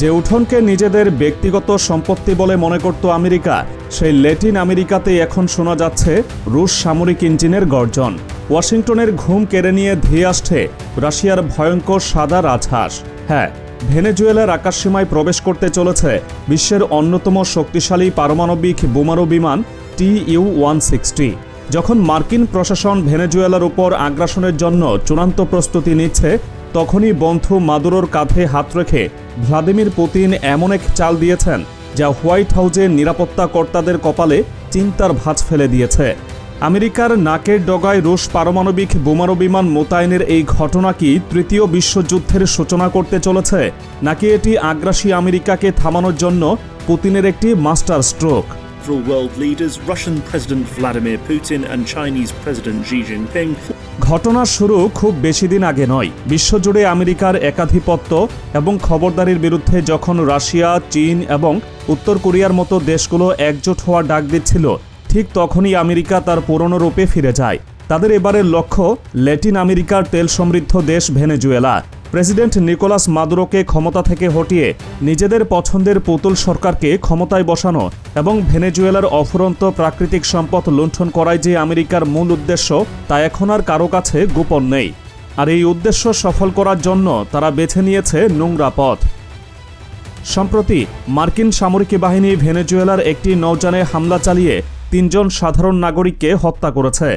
যে উঠোনকে নিজেদের ব্যক্তিগত সম্পত্তি বলে মনে করত আমেরিকা, সেই ল্যাটিন আমেরিকাতেই এখন শোনা যাচ্ছে রুশ সামরিক ইঞ্জিনের গর্জন। ওয়াশিংটনের ঘুম কেড়ে নিয়ে ধেয়ে আসছে রাশিয়ার ভয়ঙ্কর সাদা রাজহাঁস। হ্যাঁ ভেনেজুয়েলার আকাশসীমায় প্রবেশ করতে চলেছে বিশ্বের অন্যতম শক্তিশালী পারমাণবিক বোমারু বিমান টি ইউ ওয়ান সিক্সটি। যখন মার্কিন প্রশাসন ভেনেজুয়েলার উপর আগ্রাসনের জন্য চূড়ান্ত প্রস্তুতি নিচ্ছে তখনই বন্ধু মাদুরোর কাঁধে হাত রেখে ভ্লাদিমির পুতিন এমন এক চাল দিয়েছেন যা হোয়াইট হাউজের নিরাপত্তা কর্তাদের কপালে চিন্তার ভাঁজ ফেলে দিয়েছে। আমেরিকার নাকের ডগায় রুশ পারমাণবিক বোমারু বিমান মোতায়েনের এই ঘটনা কি তৃতীয় বিশ্বযুদ্ধের সূচনা করতে চলেছে নাকি এটি আগ্রাসী আমেরিকাকে থামানোর জন্য পুতিনের একটি master stroke? World leaders, Russian President Vladimir Putin and Chinese President Xi Jinping, ঘটনার শুরু খুব বেশি দিন আগে নয়। বিশ্বজুড়ে আমেরিকার একাধিপত্য এবং খবরদারির বিরুদ্ধে যখন রাশিয়া, চীন এবং উত্তর কোরিয়ার মতো দেশগুলো একজোট হওয়ার ডাক দিচ্ছিল, ঠিক তখনই আমেরিকা তার পুরনো রূপে ফিরে যায়। তাদের এবারের লক্ষ্য ল্যাটিন আমেরিকার তেল সমৃদ্ধ দেশ ভেনেজুয়েলা। প্রেসিডেন্ট নিকোলাস মাদুরোকে ক্ষমতা থেকে হটিয়ে নিজেদের পছন্দের পুতুল সরকারকে ক্ষমতায় বসানো এবং ভেনেজুয়েলার অফুরন্ত প্রাকৃতিক সম্পদ লুণ্ঠন করাই যে আমেরিকার মূল উদ্দেশ্য, তা এখন আর কারও কাছে গোপন নেই। আর এই উদ্দেশ্য সফল করার জন্য তারা বেছে নিয়েছে নোংরা পথ। সম্প্রতি মার্কিন সামরিক বাহিনী ভেনেজুয়েলার একটি নৌযানে হামলা চালিয়ে তিনজন সাধারণ নাগরিককে হত্যা করেছে।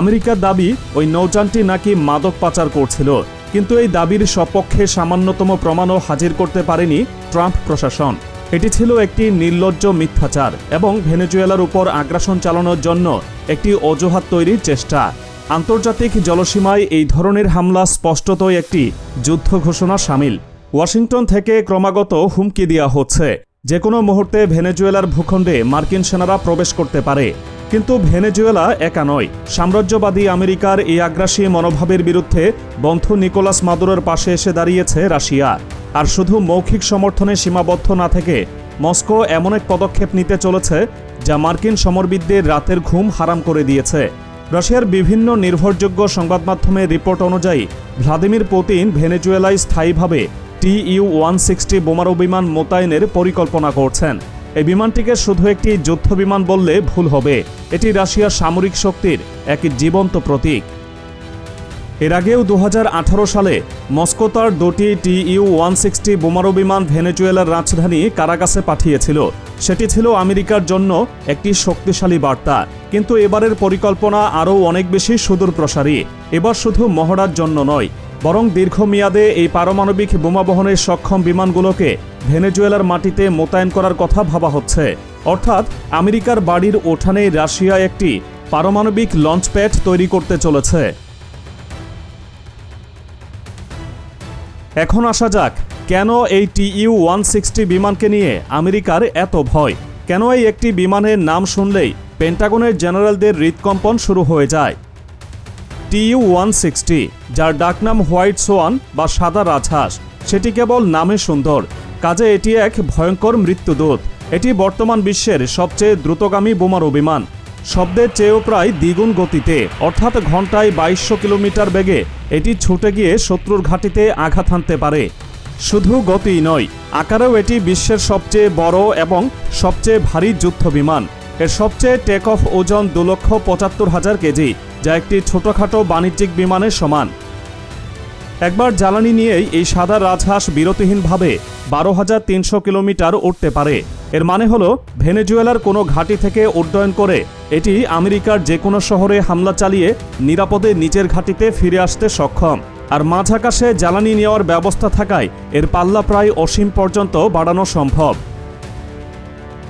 আমেরিকার দাবি, ওই নৌযানটি নাকি মাদক পাচার করছিল। কিন্তু এই দাবির সপক্ষে সামান্যতম প্রমাণও হাজির করতে পারেনি ট্রাম্প প্রশাসন। এটি ছিল একটি নির্লজ্জ মিথ্যাচার এবং ভেনেজুয়েলার উপর আগ্রাসন চালানোর জন্য একটি অজুহাত তৈরির চেষ্টা। আন্তর্জাতিক জলসীমায় এই ধরনের হামলা স্পষ্টতই একটি যুদ্ধ ঘোষণা সামিল। ওয়াশিংটন থেকে ক্রমাগত হুমকি দেওয়া হচ্ছে। যে কোনো মুহূর্তে ভেনেজুয়েলার ভূখণ্ডে মার্কিন সেনারা প্রবেশ করতে পারে। কিন্তু ভেনেজুয়েলা একা নয়। সাম্রাজ্যবাদী আমেরিকার এই আগ্রাসী মনোভাবের বিরুদ্ধে বন্ধু নিকোলাস মাদুরোর পাশে এসে দাঁড়িয়েছে রাশিয়া। আর শুধু মৌখিক সমর্থনে সীমাবদ্ধ না থেকে মস্কো এমন এক পদক্ষেপ নিতে চলেছে যা মার্কিন সমরবিদদের রাতের ঘুম হারাম করে দিয়েছে। রাশিয়ার বিভিন্ন নির্ভরযোগ্য সংবাদ মাধ্যমের রিপোর্ট অনুযায়ী, ভ্লাদিমির পুতিন ভেনেজুয়েলায় স্থায়ীভাবে টি ইউ ওয়ান সিক্সটি বোমারু বিমান মোতায়েনের পরিকল্পনা করছেন। এই বিমানটিকে শুধু একটি যুদ্ধ বিমান বললে ভুল হবে। এটি রাশিয়ার সামরিক শক্তির এক জীবন্ত প্রতীক। এর আগেও দু হাজার আঠারো সালে মস্কো তার দুটি টি ইউ ওয়ান সিক্সটি বোমারো বিমান ভেনেজুয়েলার রাজধানী কারাগাসে পাঠিয়েছিল। সেটি ছিল আমেরিকার জন্য একটি শক্তিশালী বার্তা। কিন্তু এবারের পরিকল্পনা আরও অনেক বেশি সুদূর প্রসারী এবার শুধু মহড়ার জন্য নয় বরং দীর্ঘমেয়াদে এই পারমাণবিক বোমা বহনের সক্ষম বিমানগুলোকে ভেনেজুয়েলার মাটিতে মোতায়েন করার কথা ভাবা হচ্ছে। অর্থাৎ, আমেরিকার বাড়ির ওঠানে রাশিয়া একটি পারমাণবিক লঞ্চপ্যাড তৈরি করতে চলেছে। এখন আসা যাক, কেন এই টিইউ ওয়ান সিক্সটি বিমানকে নিয়ে আমেরিকার এত ভয়? কেন এই একটি বিমানের নাম শুনলেই পেন্টাগনের জেনারেলদের হৃদকম্পন শুরু হয়ে যায়? টিইউ ওয়ান সিক্সটি, যার ডাকনাম হোয়াইট সোয়ান বা সাদা রাজহাঁস। সেটি কেবল নামে সুন্দর। কাজে এটি এক ভয়ঙ্কর মৃত্যুদূত। এটি বর্তমান বিশ্বের সবচেয়ে দ্রুতগামী বোমারু বিমান শব্দের চেয়েও প্রায় দ্বিগুণ গতিতে, অর্থাৎ ঘন্টায় বাইশশো কিলোমিটার বেগে, এটি ছুটে গিয়ে শত্রুর ঘাঁটিতে আঘাত হানতে পারে। শুধু গতিই নয়, আকারেও এটি বিশ্বের সবচেয়ে বড় এবং সবচেয়ে ভারী যুদ্ধ বিমান। এর সবচেয়ে টেক অফ ওজন দু লক্ষ পঁচাত্তর হাজার কেজি। যা একটি ছোটখাটো বাণিজ্যিক বিমানের সমান। একবার জ্বালানি নিয়েই এই সাদা রাজহাঁস বিরতিহীনভাবে বারো হাজার তিনশো কিলোমিটার উঠতে পারে। এর মানে হলো, ভেনেজুয়েলার কোনো ঘাঁটি থেকে উড্ডয়ন করে এটি আমেরিকার যে কোনো শহরে হামলা চালিয়ে নিরাপদে নিচের ঘাঁটিতে ফিরে আসতে সক্ষম। আর মাঝ আকাশে জ্বালানি নেওয়ার ব্যবস্থা থাকায় এর পাল্লা প্রায় অসীম পর্যন্ত বাড়ানো সম্ভব।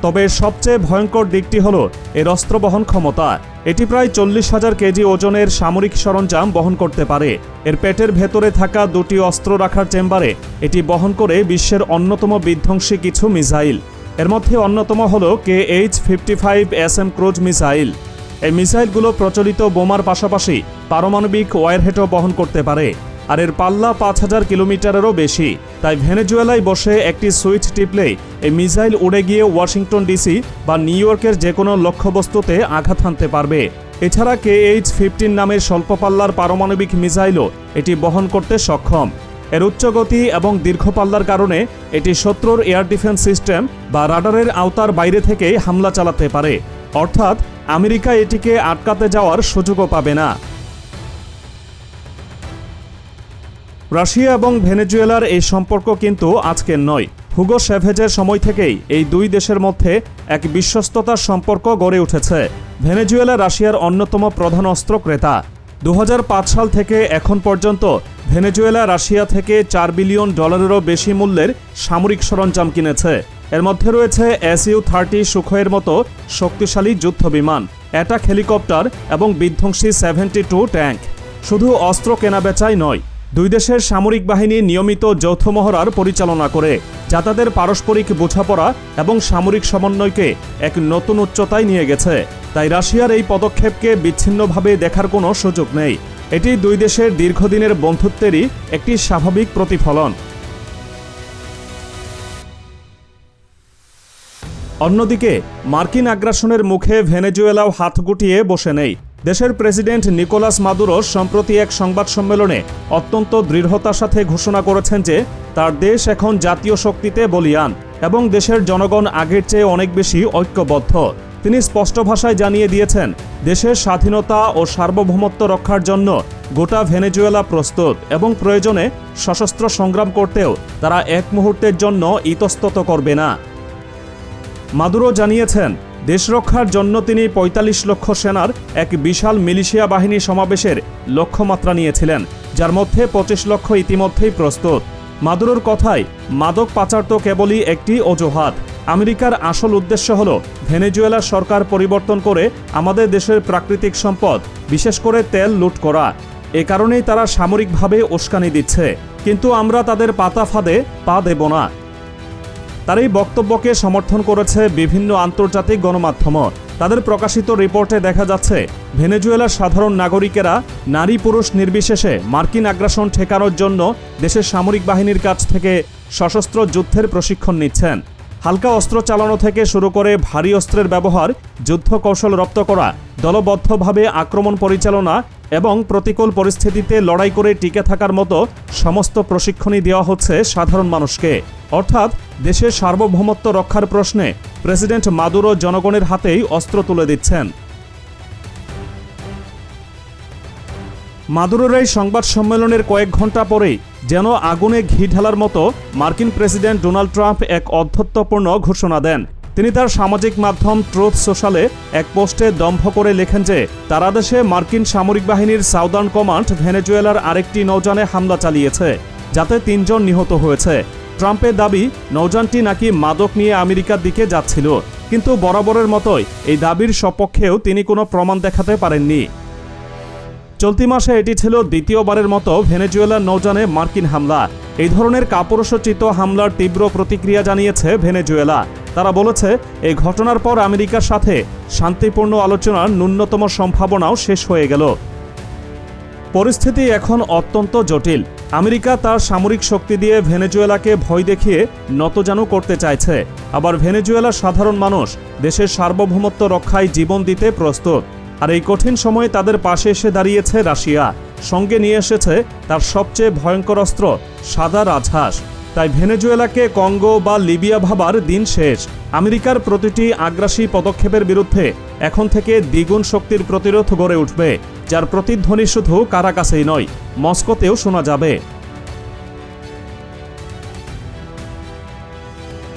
তবে সবচেয়ে ভয়ঙ্কর দিকটি হল, এর অস্ত্র বহন ক্ষমতা। এটি প্রায় চল্লিশ হাজার কেজি ওজনের সামরিক সরঞ্জাম বহন করতে পারে। এর পেটের ভেতরে থাকা দুটি অস্ত্র রাখার চেম্বারে এটি বহন করে বিশ্বের অন্যতম বিধ্বংসী কিছু মিসাইল। এর মধ্যে অন্যতম হল K H fifty five S M cruise missile. এই মিসাইলগুলো প্রচলিত বোমার পাশাপাশি পারমাণবিক ওয়ারহেডও বহন করতে পারে। আর এর পাল্লা পাঁচ হাজার কিলোমিটারেরও বেশি। তাই ভেনেজুয়েলায় বসে একটি সুইচ টিপলেই এই মিসাইল উড়ে গিয়ে ওয়াশিংটন ডিসি বা নিউ ইয়র্কের যে কোনো লক্ষ্যবস্তুতে আঘাত হানতে পারবে। এছাড়া কে এইচ ফিফটিন নামের স্বল্প পাল্লার পারমাণবিক মিসাইলও এটি বহন করতে সক্ষম। এর উচ্চগতি এবং দীর্ঘ পাল্লার কারণে এটি শত্রুর এয়ার ডিফেন্স সিস্টেম বা রাডারের আওতার বাইরে থেকে হামলা চালাতে পারে। অর্থাৎ আমেরিকা এটিকে আটকাতে যাওয়ার সুযোগও পাবে না। রাশিয়া এবং ভেনেজুয়েলার এই সম্পর্ক কিন্তু আজকের নয়। হুগো সেভেজের সময় থেকেই এই দুই দেশের মধ্যে এক বিশ্বস্ততার সম্পর্ক গড়ে উঠেছে। ভেনেজুয়েলা রাশিয়ার অন্যতম প্রধান অস্ত্র ক্রেতা। দু হাজার পাঁচ সাল থেকে এখন পর্যন্ত ভেনেজুয়েলা রাশিয়া থেকে চার বিলিয়ন ডলারেরও বেশি মূল্যের সামরিক সরঞ্জাম কিনেছে। এর মধ্যে রয়েছে এসইউ থার্টি সুখয়ের মতো শক্তিশালী যুদ্ধবিমান অ্যাটাক হেলিকপ্টার এবং বিধ্বংসী সেভেন্টি টু ট্যাঙ্ক। শুধু অস্ত্র কেনাবেচাই নয় দুই দেশের সামরিক বাহিনী নিয়মিত যৌথ মহড়ার পরিচালনা করে। যা তাদের পারস্পরিক বোঝাপড়া এবং সামরিক সমন্বয়কে এক নতুন উচ্চতায় নিয়ে গেছে। তাই রাশিয়ার এই পদক্ষেপকে বিচ্ছিন্নভাবে দেখার কোনো সুযোগ নেই। এটি দুই দেশের দীর্ঘদিনের বন্ধুত্বেরই একটি স্বাভাবিক প্রতিফলন। অন্যদিকে, মার্কিন আগ্রাসনের মুখে ভেনেজুয়েলাও হাত গুটিয়ে বসে নেই। দেশের প্রেসিডেন্ট নিকোলাস মাদুরো সম্প্রতি এক সংবাদ সম্মেলনে অত্যন্ত দৃঢ়তার সাথে ঘোষণা করেছেন যে তার দেশ এখন জাতীয় শক্তিতে বলিয়ান এবং দেশের জনগণ আগের চেয়ে অনেক বেশি ঐক্যবদ্ধ। তিনি স্পষ্ট ভাষায় জানিয়ে দিয়েছেন, দেশের স্বাধীনতা ও সার্বভৌমত্ব রক্ষার জন্য গোটা ভেনেজুয়েলা প্রস্তুত এবং প্রয়োজনে সশস্ত্র সংগ্রাম করতেও তারা এক মুহূর্তের জন্য ইতস্তত করবে না। মাদুরো জানিয়েছেন দেশ রক্ষার জন্য তিনি ৪৫ লক্ষ সেনার এক বিশাল মিলিশিয়া বাহিনী সমাবেশের লক্ষ্যমাত্রা নিয়েছিলেন, যার মধ্যে পঁচিশ লক্ষ ইতিমধ্যেই প্রস্তুত। মাদুরোর কথায়, মাদক পাচার তো কেবলই একটি অজুহাত। আমেরিকার আসল উদ্দেশ্য হল ভেনেজুয়েলার সরকার পরিবর্তন করে আমাদের দেশের প্রাকৃতিক সম্পদ, বিশেষ করে তেল লুট করা। এ কারণেই তারা সামরিকভাবে উস্কানি দিচ্ছে। কিন্তু আমরা তাদের পাতা ফাঁদে পা দেব না। তার এই বক্তব্যকে সমর্থন করেছে বিভিন্ন আন্তর্জাতিক গণমাধ্যম। তাদের প্রকাশিত রিপোর্টে দেখা যাচ্ছে, ভেনেজুয়েলার সাধারণ নাগরিকেরা নারী পুরুষ নির্বিশেষে মার্কিন আগ্রাসন ঠেকানোর জন্য দেশের সামরিক বাহিনীর কাছ থেকে সশস্ত্র যুদ্ধের প্রশিক্ষণ নিচ্ছেন। হালকা অস্ত্র চালানো থেকে শুরু করে ভারী অস্ত্রের ব্যবহার যুদ্ধ কৌশল রপ্ত করা, দলবদ্ধভাবে আক্রমণ পরিচালনা এবং প্রতিকূল পরিস্থিতিতে লড়াই করে টিকে থাকার মতো সমস্ত প্রশিক্ষণই দেওয়া হচ্ছে সাধারণ মানুষকে। অর্থাৎ দেশের সার্বভৌমত্ব রক্ষার প্রশ্নে প্রেসিডেন্ট মাদুরো জনগণের হাতেই অস্ত্র তুলে দিচ্ছেন। মাদুরোর এই সংবাদ সম্মেলনের কয়েক ঘণ্টা পরেই যেন আগুনে ঘি ঢালার মতো মার্কিন প্রেসিডেন্ট ডোনাল্ড ট্রাম্প এক অধ্যত্বপূর্ণ ঘোষণা দেন। তিনি তার সামাজিক মাধ্যম ট্রুথ সোশ্যালে এক পোস্টে দম্ভ করে লেখেন যে, তারা দেশে মার্কিন সামরিক বাহিনীর সাউদার্ন কমান্ড ভেনেজুয়েলার আরেকটি নৌযানে হামলা চালিয়েছে, যাতে তিনজন নিহত হয়েছে। ট্রাম্পের দাবি, নৌযানটি নাকি মাদক নিয়ে আমেরিকার দিকে যাচ্ছিল। কিন্তু বরাবরের মতোই, এই দাবির সপক্ষেও তিনি কোনো প্রমাণ দেখাতে পারেননি। চলতি মাসে এটি ছিল দ্বিতীয়বারের মতো ভেনেজুয়েলার নৌযানে মার্কিন হামলা। এই ধরনের কাপুরুষোচিত হামলার তীব্র প্রতিক্রিয়া জানিয়েছে ভেনেজুয়েলা। তারা বলেছে, এই ঘটনার পর আমেরিকার সাথে শান্তিপূর্ণ আলোচনার ন্যূনতম সম্ভাবনাও শেষ হয়ে গেল। পরিস্থিতি এখন অত্যন্ত জটিল। আমেরিকা তার সামরিক শক্তি দিয়ে ভেনেজুয়েলাকে ভয় দেখিয়ে নতজানু করতে চাইছে। আবার ভেনেজুয়েলার সাধারণ মানুষ দেশের সার্বভৌমত্ব রক্ষায় জীবন দিতে প্রস্তুত। আর এই কঠিন সময়ে তাদের পাশে এসে দাঁড়িয়েছে রাশিয়া। সঙ্গে নিয়ে এসেছে তার সবচেয়ে ভয়ঙ্কর অস্ত্র সাদা রাজহাঁস। তাই ভেনেজুয়েলাকে কঙ্গো বা লিবিয়া ভাবার দিন শেষ। আমেরিকার প্রতিটি আগ্রাসী পদক্ষেপের বিরুদ্ধে এখন থেকে দ্বিগুণ শক্তির প্রতিরোধ গড়ে উঠবে, যার প্রতিধ্বনি শুধু কারাকাসেই নয়, মস্কোতেও শোনা যাবে।